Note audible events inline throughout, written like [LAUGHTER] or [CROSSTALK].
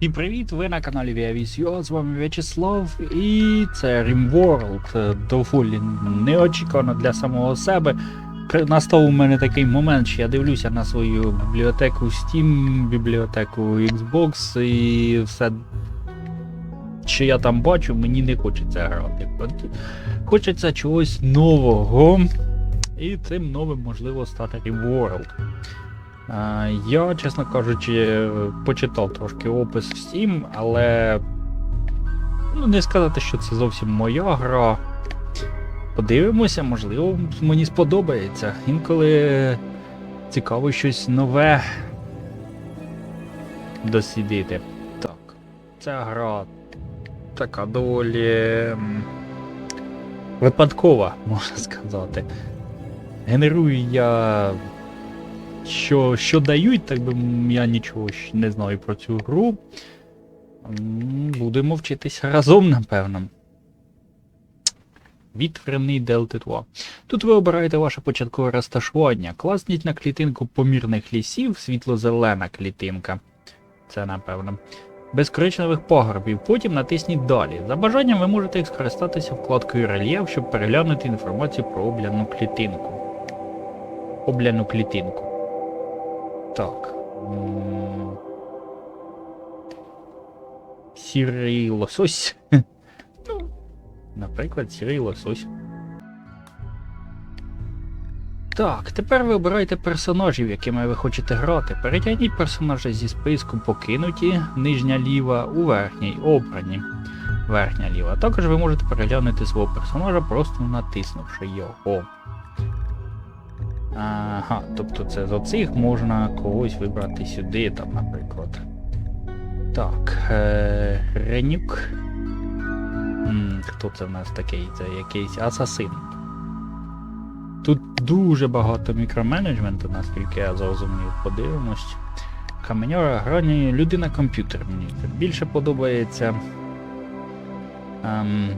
І привіт! Ви на каналі ViaVisio, з вами В'ячеслав і це RimWorld. Е, Доволі неочікувано для самого себе. Настав у мене такий момент, що я дивлюся на свою бібліотеку Steam, бібліотеку Xbox і все, що я там бачу, мені не хочеться грати. Хочеться чогось нового. І цим новим можливо стати RimWorld. Я, чесно кажучи, почитав трошки опис в Steam, але ну, не сказати, що це зовсім моя гра. Подивимося, можливо, мені сподобається. Інколи цікаво щось нове дослідити. Так, ця гра така доволі випадкова, [LAUGHS] можна сказати. Генерую я що, що дають, так би я нічого не знаю про цю гру. Будемо вчитися разом, напевно. Вітряний Delta 2. Тут ви обираєте ваше початкове розташування. Класніть на клітинку помірних лісів, світло-зелена клітинка. Це напевно. Без коричневих пагорбів. Потім натисніть далі. За бажанням ви можете скористатися вкладкою рельєф, щоб переглянути інформацію про обляну клітинку. Обляну клітинку. Так. Сірий лосось. Ну, наприклад, сірий лосось. Так, тепер ви обираєте персонажів, якими ви хочете грати. Перетягніть персонажа зі списку покинуті, нижня ліва у верхній обрані. Верхня ліва. Також ви можете переглянути свого персонажа, просто натиснувши його. Ага, тобто це з оцих можна когось вибрати сюди, там, наприклад. Так, е, Ренюк. М, хто це в нас такий? Це якийсь асасин. Тут дуже багато мікроменеджменту, наскільки я зрозумів, подивимось. Каменьора грані людина комп'ютер мені більше подобається. Ем,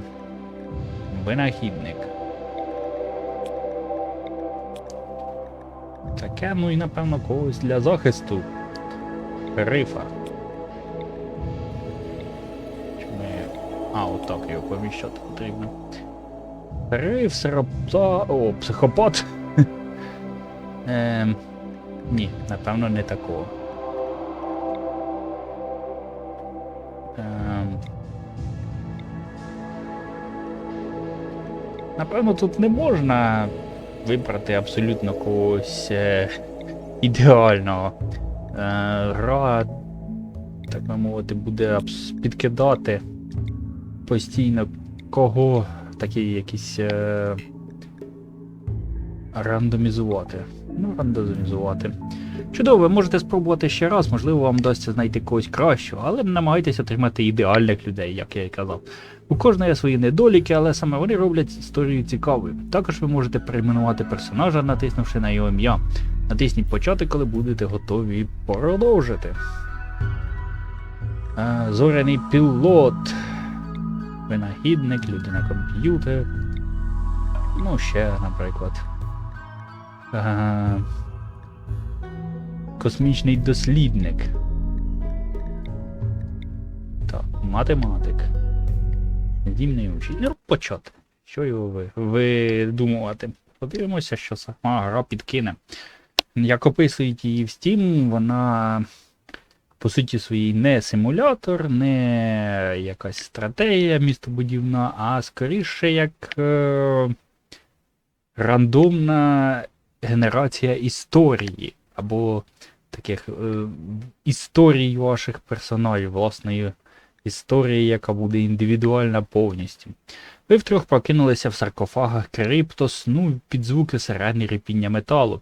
винахідник. Таке, ну і напевно когось для захисту. Рифа. Ми... А, отак його поміщати потрібно. Риф, сиропта... О, психопат. [LAUGHS] ем... Ні, напевно, не такого. Ем... Напевно, тут не можна вибрати абсолютно когось е, ідеального. Е, гра, так би мовити, буде підкидати постійно кого такі якісь е, рандомізувати. Ну, рандомізувати. Чудово, ви можете спробувати ще раз, можливо, вам вдасться знайти когось кращого, але намагайтеся отримати ідеальних людей, як я і казав. У кожного є свої недоліки, але саме вони роблять історію цікавою. Також ви можете перейменувати персонажа, натиснувши на його ім'я. Натисніть почати, коли будете готові продовжити. Е, Зоряний пілот. Винахідник, людина комп'ютер. Ну, ще, наприклад. Е, Космічний дослідник. Так, математик. Здімний учитель. Ну, почати. Що його ви, видумувати? Подивимося, що сама гра підкине. Як описують її в Steam, вона по суті своїй не симулятор, не якась стратегія містобудівна, а скоріше як е, рандомна генерація історії. Або таких е, історій ваших персонажів, власної історії, яка буде індивідуальна повністю. Ви втрьох прокинулися в саркофагах Криптос, ну, під звуки сирени ріпіння металу.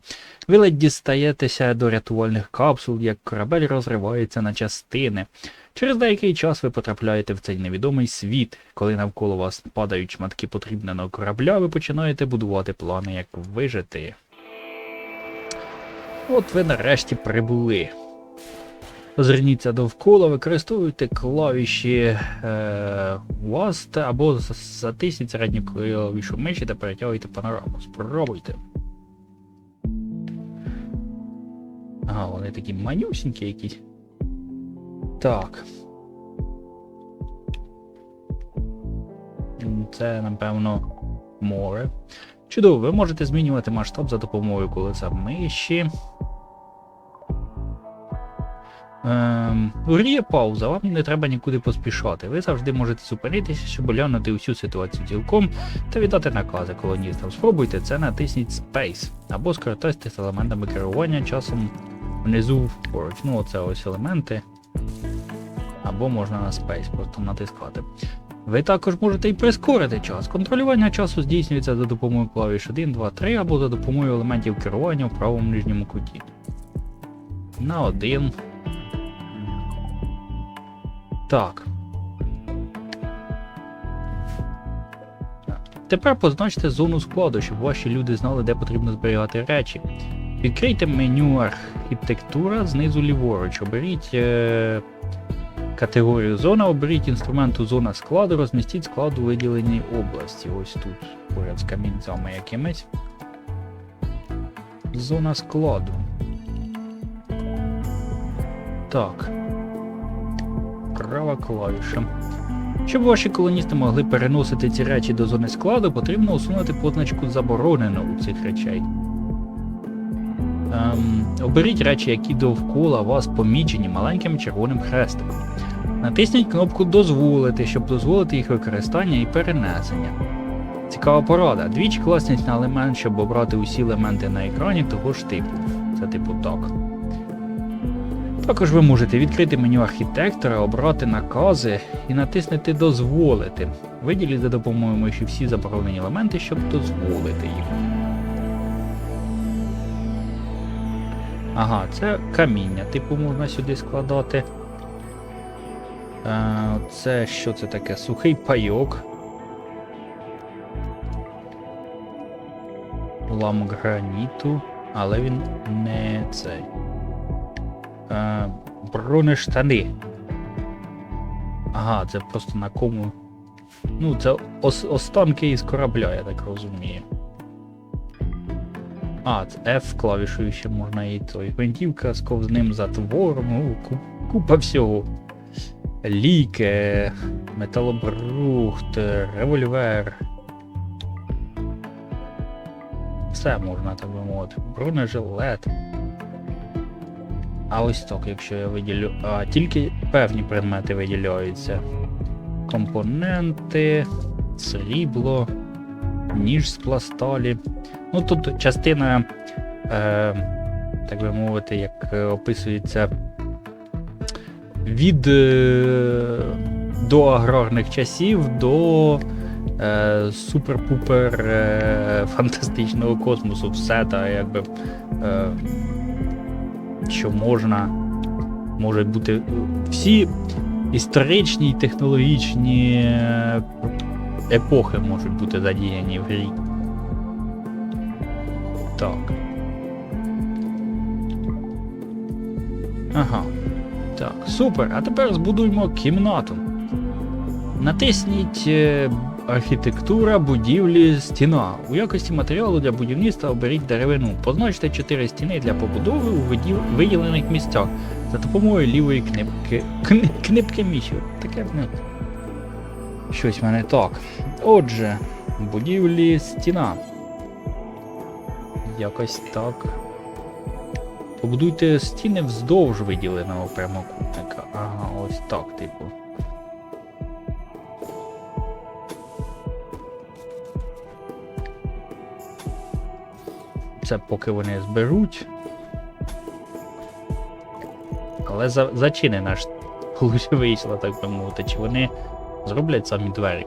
Ви ледь дістаєтеся до рятувальних капсул, як корабель розривається на частини. Через деякий час ви потрапляєте в цей невідомий світ. Коли навколо вас падають шматки потрібного корабля, ви починаєте будувати плани, як вижити. От ви нарешті прибули. Озирніться довкола, використовуйте клавіші е, WASD або затисніть середню клавішу миші та перетягуйте панораму. Спробуйте. Ага, вони такі манюсінькі якісь. Так. Це, напевно, море. Чудово, ви можете змінювати масштаб за допомогою колеса миші. Ем, у грі є пауза, вам не треба нікуди поспішати. Ви завжди можете зупинитися, щоб оглянути усю ситуацію цілком та віддати накази колоністам. Спробуйте це, натисніть Space або скористайтеся елементами керування часом внизу поруч. Ну, оце ось елементи. Або можна на Space просто натискати. Ви також можете і прискорити час. Контролювання часу здійснюється за допомогою клавіш 1, 2, 3 або за допомогою елементів керування в правому нижньому куті. На 1. Так. Тепер позначте зону складу, щоб ваші люди знали, де потрібно зберігати речі. Відкрийте меню архітектура знизу ліворуч. Оберіть е- категорію зона, оберіть інструменту зона складу, розмістіть склад у виділеній області. Ось тут, поряд з камінцями якимись. Зона складу. Так. Права клавіша. Щоб ваші колоністи могли переносити ці речі до зони складу, потрібно усунути позначку заборонено у цих речей. Ем, оберіть речі, які довкола вас помічені маленьким червоним хрестиком. Натисніть кнопку Дозволити, щоб дозволити їх використання і перенесення. Цікава порада. Двічі класніть на елемент, щоб обрати усі елементи на екрані того ж типу. Це типу так. Також ви можете відкрити меню архітектора, обрати накази і натиснути Дозволити. Виділіть за допомогою миші всі заборонені елементи, щоб дозволити їх. Ага, це каміння, типу можна сюди складати. Е, це що це таке? Сухий пайок. Ламок граніту, але він не цей. Е, бронештани. Ага, це просто на кому. Ну, це ос останки із корабля, я так розумію. А, це F клавішою ще можна і той. Гвинтівка з ковзним затвором, ну, ку- купа всього. Ліки, металобрухт, револьвер. Все можна так би мовити. Бронежилет. А ось так, якщо я виділю. А, тільки певні предмети виділяються. Компоненти, срібло, ніж з пласталі. Ну тут частина, е, так би мовити, як е, описується від е, до аграрних часів до е, супер-пупер е, фантастичного космосу. Все та якби. Що можна, можуть бути всі історичні і технологічні е, епохи можуть бути задіяні в грі. Так. Ага. Так, супер. А тепер збудуємо кімнату. Натисніть е, архітектура будівлі стіна. У якості матеріалу для будівництва оберіть деревину. Позначте 4 стіни для побудови у виділених місцях за допомогою лівої книпки. Кни, книпки міші. Таке ну, щось в мене так. Отже, будівлі стіна. Якось так. Побудуйте стіни вздовж виділеного прямокутника. Ага, ось так, типу. Це поки вони зберуть. Але за, зачинена ж вийшла, так би мовити, чи вони зроблять самі двері.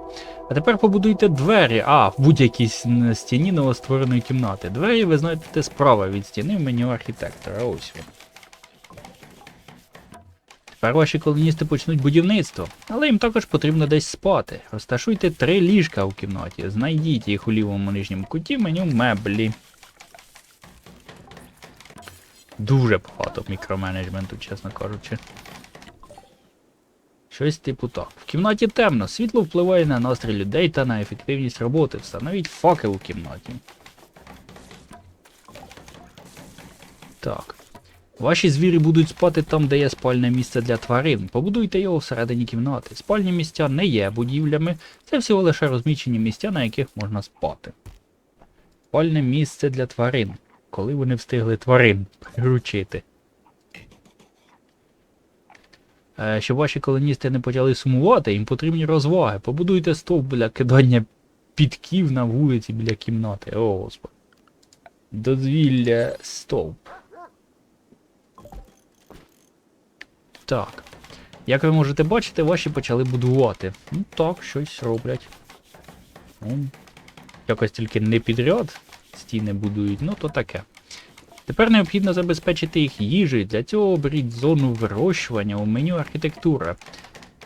А тепер побудуйте двері. А, в будь-якій стіні новоствореної кімнати. Двері ви знайдете справа від стіни в меню архітектора. Ось він. Тепер ваші колоністи почнуть будівництво, але їм також потрібно десь спати. Розташуйте три ліжка в кімнаті. Знайдіть їх у лівому нижньому куті меню меблі. Дуже багато мікроменеджменту, чесно кажучи. Щось типу так. В кімнаті темно, світло впливає на настрій людей та на ефективність роботи. Встановіть факел у кімнаті. Так. Ваші звірі будуть спати там, де є спальне місце для тварин. Побудуйте його всередині кімнати. Спальні місця не є будівлями, це всього лише розміщені місця, на яких можна спати. Спальне місце для тварин. Коли вони встигли тварин приручити. Е, Щоб ваші колоністи не почали сумувати, їм потрібні розваги. Побудуйте стовп для кидання підків на вулиці біля кімнати. О, господи. Дозвілля стовп. Так. Як ви можете бачити, ваші почали будувати. Ну так, щось роблять. Ну, якось тільки не підряд стіни будують, ну то таке. Тепер необхідно забезпечити їх їжею. Для цього оберіть зону вирощування у меню архітектура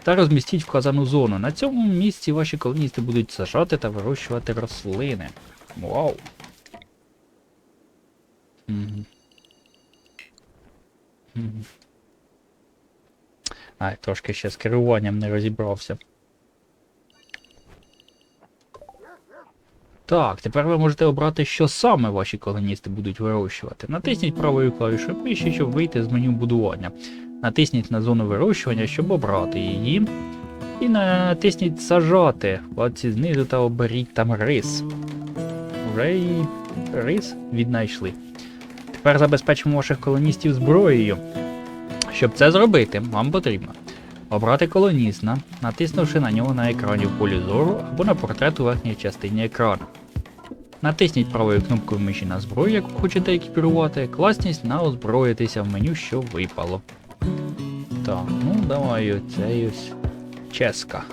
та розмістіть вказану зону. На цьому місці ваші колоністи будуть сажати та вирощувати рослини. Вау. Мгм. Ай, трошки ще з керуванням не розібрався. Так, тепер ви можете обрати, що саме ваші колоністи будуть вирощувати. Натисніть правою клавішою миші, щоб вийти з меню будування. Натисніть на зону вирощування, щоб обрати її. І натисніть сажати. Оці знизу та оберіть там рис. Вже і рис віднайшли. Тепер забезпечимо ваших колоністів зброєю. Щоб це зробити, вам потрібно обрати колоніста, натиснувши на нього на екрані в полі зору або на портрет у верхній частині екрану. Натисніть правою кнопкою миші на зброю, яку хочете екіпірувати, класність на озброїтися в меню, що випало. Так, ну давай оцей ось ческа.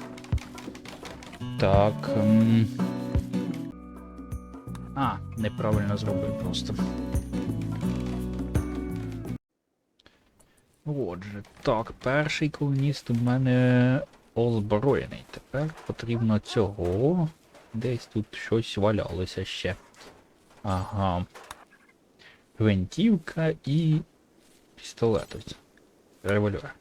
Так. М а, неправильно зробив просто. Отже, так, перший колоніст у мене озброєний. Тепер потрібно цього. Десь тут щось валялося ще. Ага. Гвинтівка і пістолет ось. Револьвер.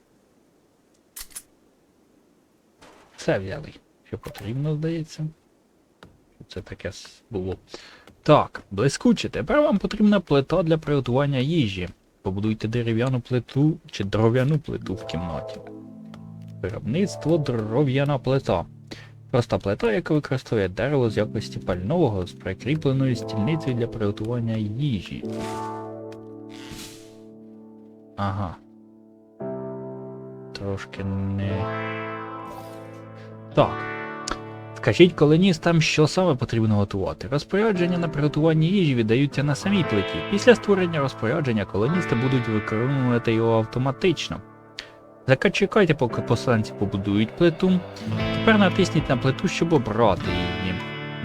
Це взяли. Що потрібно, здається. Це таке було? Так, блискуче. Тепер вам потрібна плита для приготування їжі. Побудуйте дерев'яну плиту чи дров'яну плиту в кімнаті. Виробництво дров'яна плита. Проста плита, яка використовує дерево з якості пального з прикріпленою стільницею для приготування їжі. Ага. Трошки не. Так. Скажіть колоністам, що саме потрібно готувати. Розпорядження на приготування їжі віддаються на самій плиті. Після створення розпорядження колоністи будуть виконувати його автоматично. Зачекайте, поки посланці побудують плиту. Тепер натисніть на плиту, щоб обрати її.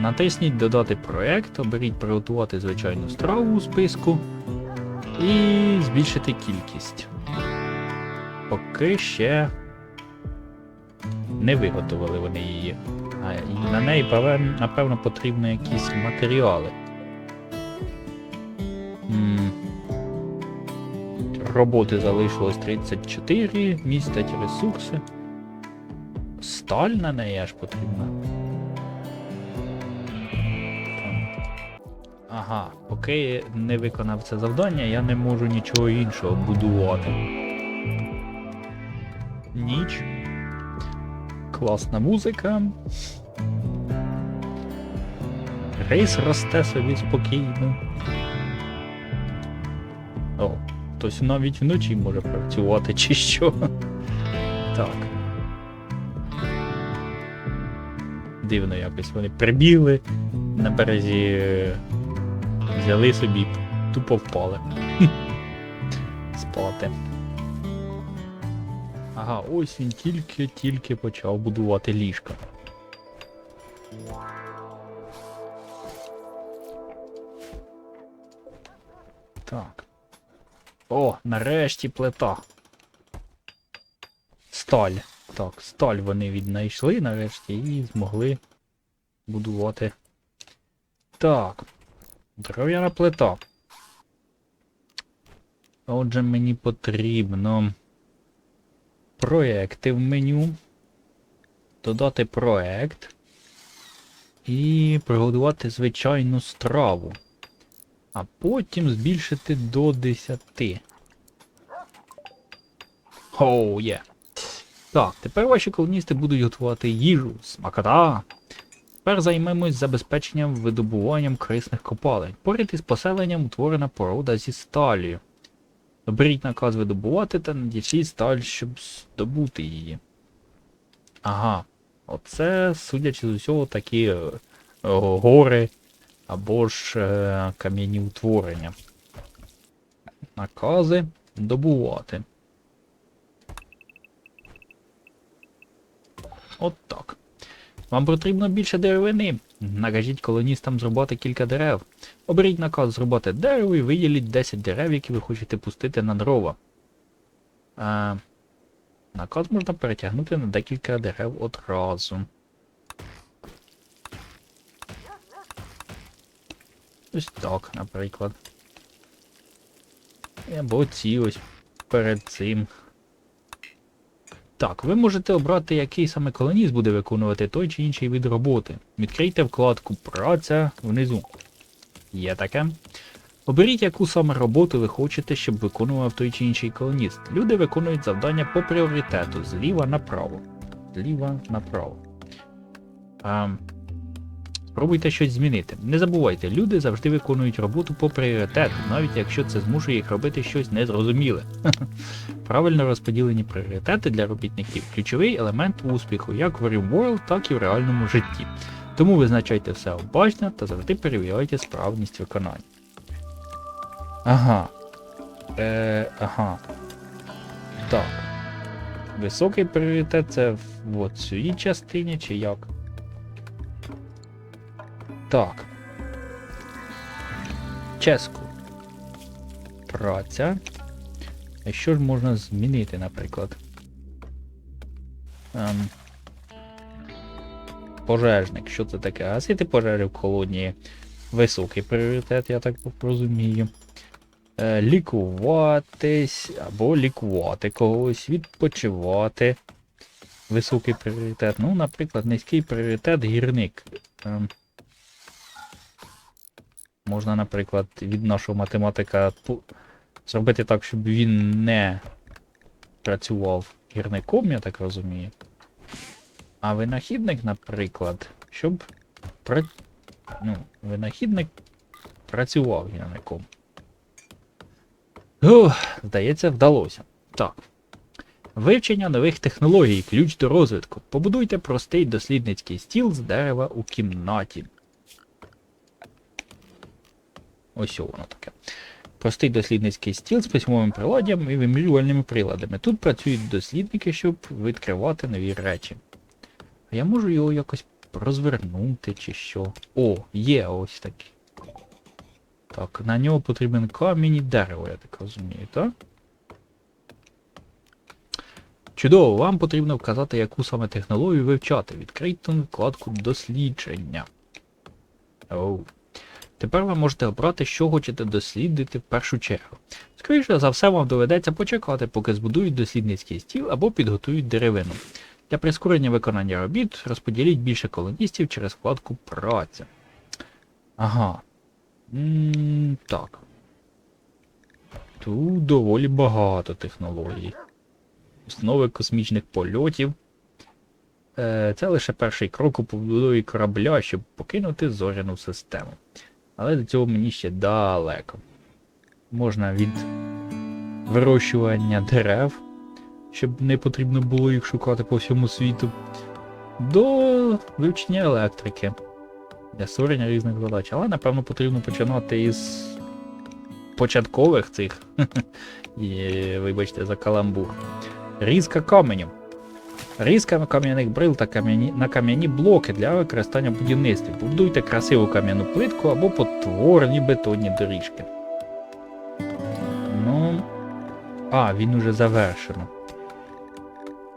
Натисніть Додати проект, оберіть приготувати звичайну страву у списку і збільшити кількість. Поки ще не виготовили вони її. А на неї, напевно, потрібні якісь матеріали. Роботи залишилось 34, містять ресурси. Сталь на неї аж потрібна. Ага, поки не виконав це завдання, я не можу нічого іншого будувати. Ніч. Класна музика. Рейс росте собі спокійно. Хтось навіть вночі може працювати чи що. Так. Дивно якось вони прибігли на березі, взяли собі, тупо впали. [LAUGHS] Спати. Ага, ось він тільки-тільки почав будувати ліжка. Так. О, нарешті плита. Сталь. Так, сталь вони віднайшли нарешті і змогли будувати. Так. Дерев'яна плита. Отже, мені потрібно проекти в меню. Додати проект. І приготувати звичайну страву. А потім збільшити до 10. Оу, є. Так, тепер ваші колоністи будуть готувати їжу, смакота. Тепер займемось забезпеченням видобуванням корисних копалень. Поряд із поселенням утворена порода зі сталі. Оберіть наказ видобувати та надішліть сталь, щоб здобути її. Ага. Оце, судячи з усього, такі е, е, гори або ж е, кам'яні утворення. Накази добувати. От так. Вам потрібно більше деревини. Накажіть колоністам зрубати кілька дерев. Оберіть наказ зрубати дерево і виділіть 10 дерев, які ви хочете пустити на дрова. А, наказ можна перетягнути на декілька дерев одразу. Ось так, наприклад. Або ці ось перед цим. Так, ви можете обрати, який саме колоніст буде виконувати той чи інший вид роботи. Відкрийте вкладку Праця внизу. Є таке. Оберіть, яку саме роботу ви хочете, щоб виконував той чи інший колоніст. Люди виконують завдання по пріоритету зліва направо. Зліва направо. А, спробуйте щось змінити. Не забувайте, люди завжди виконують роботу по пріоритету, навіть якщо це змушує їх робити щось незрозуміле. [LAUGHS] Правильно розподілені пріоритети для робітників ключовий елемент успіху як в RimWorld, так і в реальному житті. Тому визначайте все обачно та завжди перевіряйте справність виконання. Ага. Е, ага. Так. Високий пріоритет це в цій частині чи як? Так. Ческу. Праця. А що ж можна змінити, наприклад? Ем, пожежник. Що це таке? Гасити пожежі в колонії. Високий пріоритет, я так розумію. Е, лікуватись або лікувати когось, відпочивати. Високий пріоритет. Ну, наприклад, низький пріоритет гірник. Ем, можна, наприклад, від нашого математика зробити так, щоб він не працював гірником, я так розумію. А винахідник, наприклад, щоб пра... ну, винахідник працював гірником. Ух, здається, вдалося. Так. Вивчення нових технологій ключ до розвитку. Побудуйте простий дослідницький стіл з дерева у кімнаті. Ось воно таке. Простий дослідницький стіл з письмовим приладдям і вимірювальними приладами. Тут працюють дослідники, щоб відкривати нові речі. А я можу його якось розвернути чи що. О, є ось такий. Так, на нього потрібен камінь і дерево, я так розумію, так? Чудово, вам потрібно вказати, яку саме технологію вивчати. Відкрийте вкладку дослідження. Оу. Тепер ви можете обрати, що хочете дослідити в першу чергу. Скоріше за все, вам доведеться почекати, поки збудують дослідницький стіл або підготують деревину. Для прискорення виконання робіт розподіліть більше колоністів через вкладку Праця. Ага. м так. Тут доволі багато технологій. Основи космічних польотів. Е, Це лише перший крок у побудові корабля, щоб покинути зоряну систему. Але до цього мені ще далеко. Можна від вирощування дерев, щоб не потрібно було їх шукати по всьому світу, до вивчення електрики для створення різних задач. Але, напевно, потрібно починати із початкових цих. [LAUGHS] І, вибачте, за каламбур. Різка каменю. Різка кам'яних брил та кам'яні на кам'яні блоки для використання в будівництві. Побудуйте красиву кам'яну плитку або потворні бетонні доріжки. Ну. А, він уже завершено.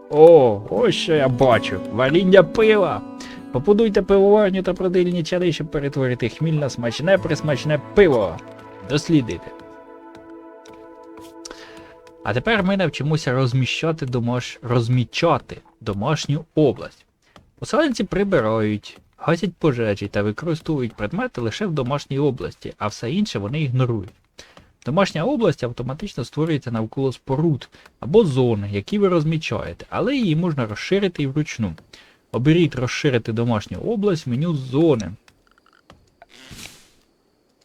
О, ось що я бачу. Варіння пива. Побудуйте пивоварню та продильні чани, щоб перетворити хміль на смачне присмачне пиво. Дослідити. А тепер ми навчимося розміщати домаш... розмічати домашню область. Поселенці прибирають, гасять пожежі та використовують предмети лише в домашній області, а все інше вони ігнорують. Домашня область автоматично створюється навколо споруд або зон, які ви розмічаєте, але її можна розширити і вручну. Оберіть розширити домашню область в меню зони.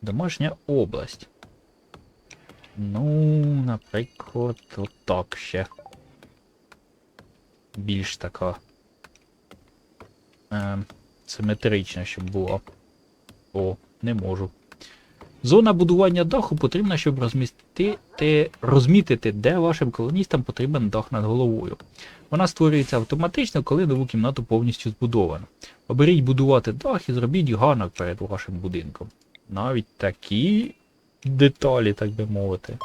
Домашня область. Ну, наприклад, отак ще. Більш така. Е, симетрична, щоб було. О, не можу. Зона будування даху потрібна, щоб розмістити, розмітити, де вашим колоністам потрібен дах над головою. Вона створюється автоматично, коли нову кімнату повністю збудовано. Оберіть будувати дах і зробіть ганок перед вашим будинком. Навіть такі деталі, так би мовити.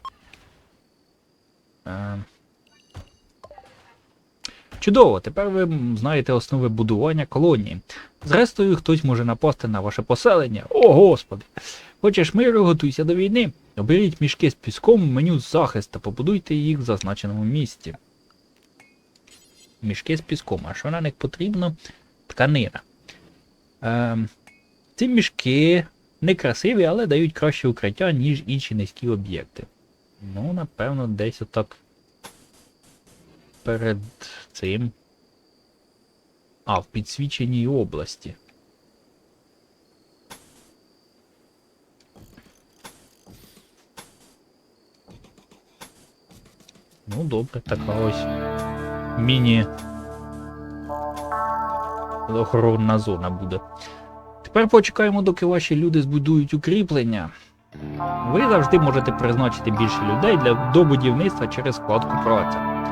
Е... Чудово, тепер ви знаєте основи будування колонії. Зрештою, хтось може напасти на ваше поселення. О, господи! Хочеш миру, готуйся до війни. Оберіть мішки з піском в меню захист та побудуйте їх в зазначеному місці. Мішки з піском. А що на них потрібно? Тканина. Ем, ці мішки не красиві, але дають краще укриття, ніж інші низькі об'єкти. Ну, напевно, десь отак перед цим. А, в підсвіченій області. Ну, добре, така ось міні охоронна зона буде. Тепер почекаємо, доки ваші люди збудують укріплення. Ви завжди можете призначити більше людей для до будівництва через вкладку праця.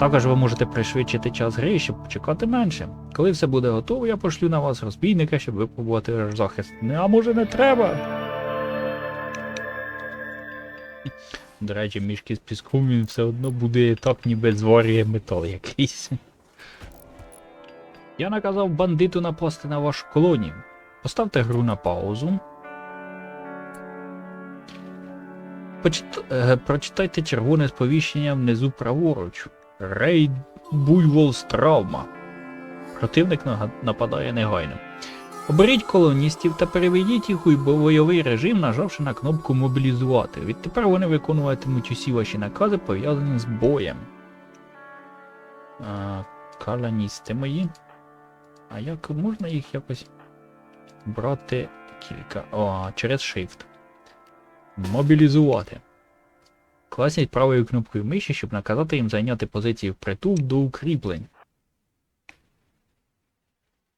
Також ви можете пришвидшити час гри, щоб почекати менше. Коли все буде готово, я пошлю на вас розбійника, щоб випробувати ваш захист. А може не треба? До речі, мішки з піском він все одно буде так, ніби зварює метал якийсь. Я наказав бандиту напасти на вашу колонію. Поставте гру на паузу. Е, Прочитайте червоне сповіщення внизу праворуч. Рейд Буйвол з травма. Противник нападає негайно. Оберіть колоністів та переведіть їх у бойовий режим, нажавши на кнопку мобілізувати. Відтепер вони виконуватимуть усі ваші накази, пов'язані з боєм. А, колоністи мої. А як можна їх якось брати кілька. О, через Shift. Мобілізувати. Класніть правою кнопкою миші, щоб наказати їм зайняти позиції впритул до укріплень.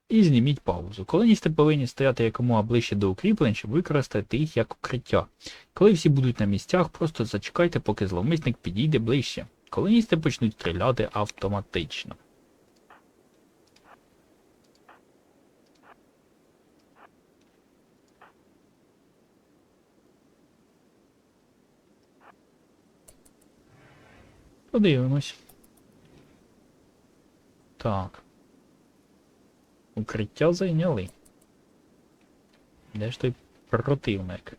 І зніміть паузу. Колоністи повинні стояти якомога ближче до укріплень, щоб використати їх як укриття. Коли всі будуть на місцях, просто зачекайте, поки зловмисник підійде ближче. Колоністи почнуть стріляти автоматично. Подивимось. Так. Укриття зайняли. Де ж той противник?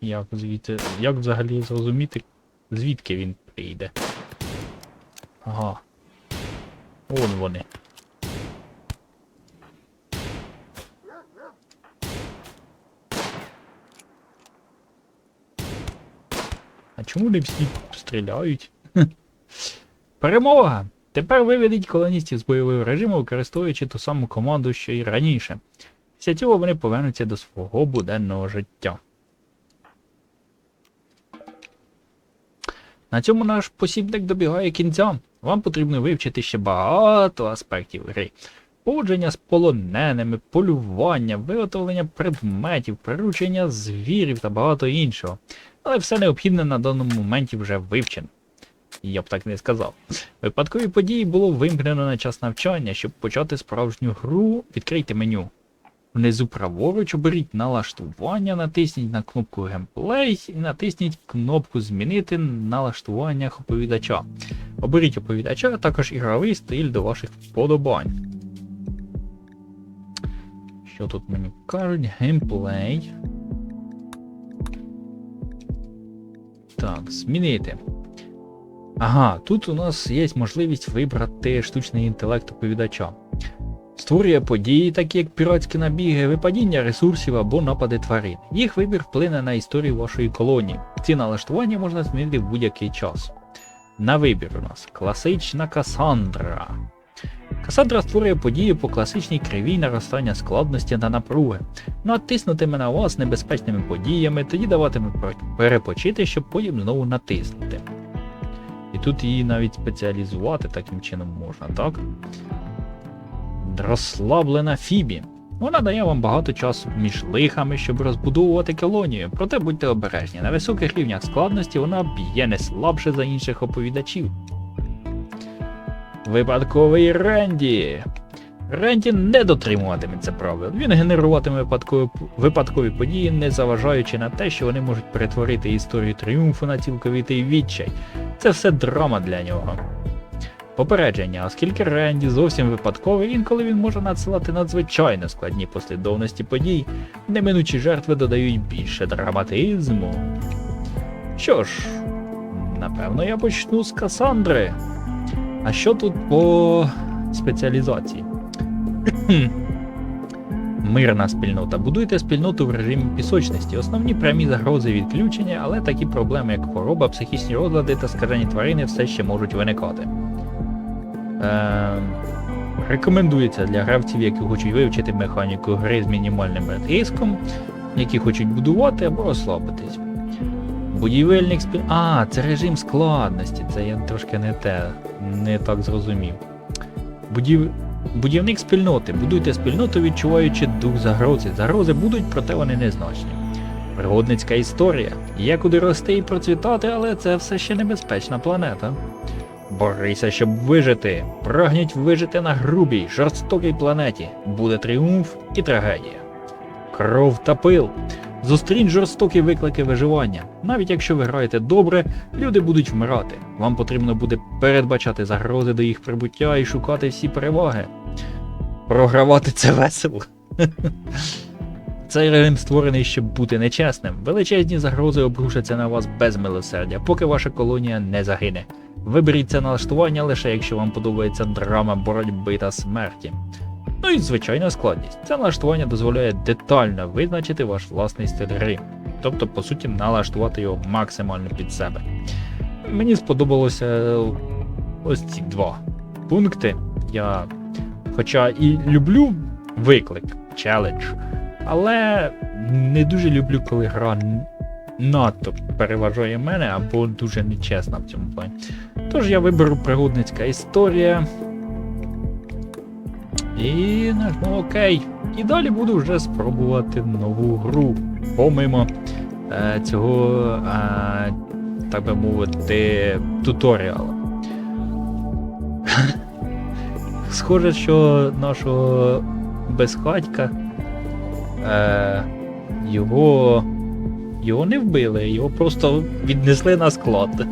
Як звідти. Як взагалі зрозуміти, звідки він прийде? Ага. Вон вони. Чому не всі стріляють? [LAUGHS] Перемога! Тепер виведіть колоністів з бойового режиму, використовуючи ту саму команду, що і раніше. Після цього вони повернуться до свого буденного життя. На цьому наш посібник добігає кінця. Вам потрібно вивчити ще багато аспектів гри. Поводження з полоненими, полювання, виготовлення предметів, приручення звірів та багато іншого. Але все необхідне на даному моменті вже вивчено. Я б так не сказав. Випадкові події було вимкнено на час навчання, щоб почати справжню гру, відкрийте меню. Внизу праворуч оберіть налаштування, натисніть на кнопку Геймплей і натисніть кнопку Змінити налаштування оповідача. Оберіть оповідача, а також ігровий стиль до ваших вподобань. Що тут мені кажуть? Геймплей. Так, змінити. Ага, тут у нас є можливість вибрати штучний інтелект оповідача. Створює події, такі як піратські набіги, випадіння ресурсів або напади тварин. Їх вибір вплине на історію вашої колонії. Ці налаштування можна змінити в будь-який час. На вибір у нас класична Касандра. Касандра створює події по класичній кривій наростання складності та напруги. Натиснутиме на вас небезпечними подіями, тоді даватиме перепочити, щоб потім знову натиснути. І тут її навіть спеціалізувати таким чином можна, так? Розслаблена Фібі. Вона дає вам багато часу між лихами, щоб розбудовувати колонію, проте будьте обережні. На високих рівнях складності вона б'є не слабше за інших оповідачів. Випадковий Ренді. Ренді не дотримуватиметься правил. Він генеруватиме випадкові, випадкові події, не заважаючи на те, що вони можуть перетворити історію тріумфу на цілковитий відчай. Це все драма для нього. Попередження, оскільки Ренді зовсім випадковий, інколи він може надсилати надзвичайно складні послідовності подій, неминучі жертви додають більше драматизму. Що ж, напевно, я почну з Касандри. А що тут по спеціалізації? [CLEARS THROAT] Мирна спільнота. Будуйте спільноту в режимі пісочності. Основні прямі загрози відключення, але такі проблеми, як хвороба, психічні розлади та скажені тварини все ще можуть виникати. Е, рекомендується для гравців, які хочуть вивчити механіку гри з мінімальним риском, які хочуть будувати або розслабитись. Будівельник спіль... А, це режим складності, це я трошки не те, не так зрозумів. Будів... Будівник спільноти. Будуйте спільноту, відчуваючи дух загрози. Загрози будуть, проте вони незначні. Пригодницька історія. Є куди рости і процвітати, але це все ще небезпечна планета. Борися, щоб вижити. Прагніть вижити на грубій, жорстокій планеті. Буде тріумф і трагедія. Кров та пил. Зустрінь жорстокі виклики виживання. Навіть якщо ви граєте добре, люди будуть вмирати. Вам потрібно буде передбачати загрози до їх прибуття і шукати всі переваги. Програвати це весело. [LAUGHS] Цей режим створений, щоб бути нечесним. Величезні загрози обрушаться на вас без милосердя, поки ваша колонія не загине. Виберіть це налаштування лише якщо вам подобається драма боротьби та смерті. Ну і звичайна складність. Це налаштування дозволяє детально визначити ваш власний стиль гри, тобто, по суті, налаштувати його максимально під себе. Мені сподобалося ось ці два пункти. Я, хоча і люблю виклик, челендж, але не дуже люблю, коли гра надто переважає мене або дуже нечесна в цьому плані. Тож я виберу пригодницька історія. І нажму ОК. І далі буду вже спробувати нову гру. Помимо е, цього, е, так би мовити, туторіалу. [LAUGHS] Схоже, що нашого безхатька е, його, його не вбили, його просто віднесли на склад. [LAUGHS]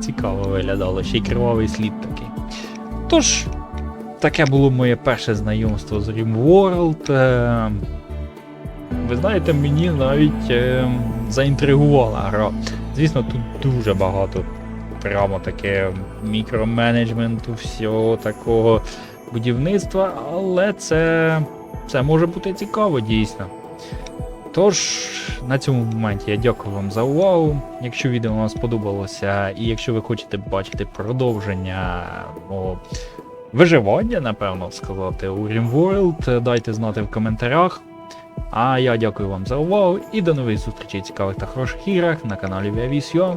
Цікаво виглядало, ще й кривавий слід такий. Тож, таке було моє перше знайомство з RimWorld. Е, ви знаєте, мені навіть е, заінтригувала гра. Звісно, тут дуже багато прямо таке мікроменеджменту, всього такого будівництва, але це, це може бути цікаво дійсно. Тож, на цьому моменті я дякую вам за увагу. Якщо відео вам сподобалося, і якщо ви хочете бачити продовження мого виживання, напевно сказати, у RimWorld, дайте знати в коментарях. А я дякую вам за увагу і до нових зустрічей цікавих та хороших іграх на каналі Viavisio.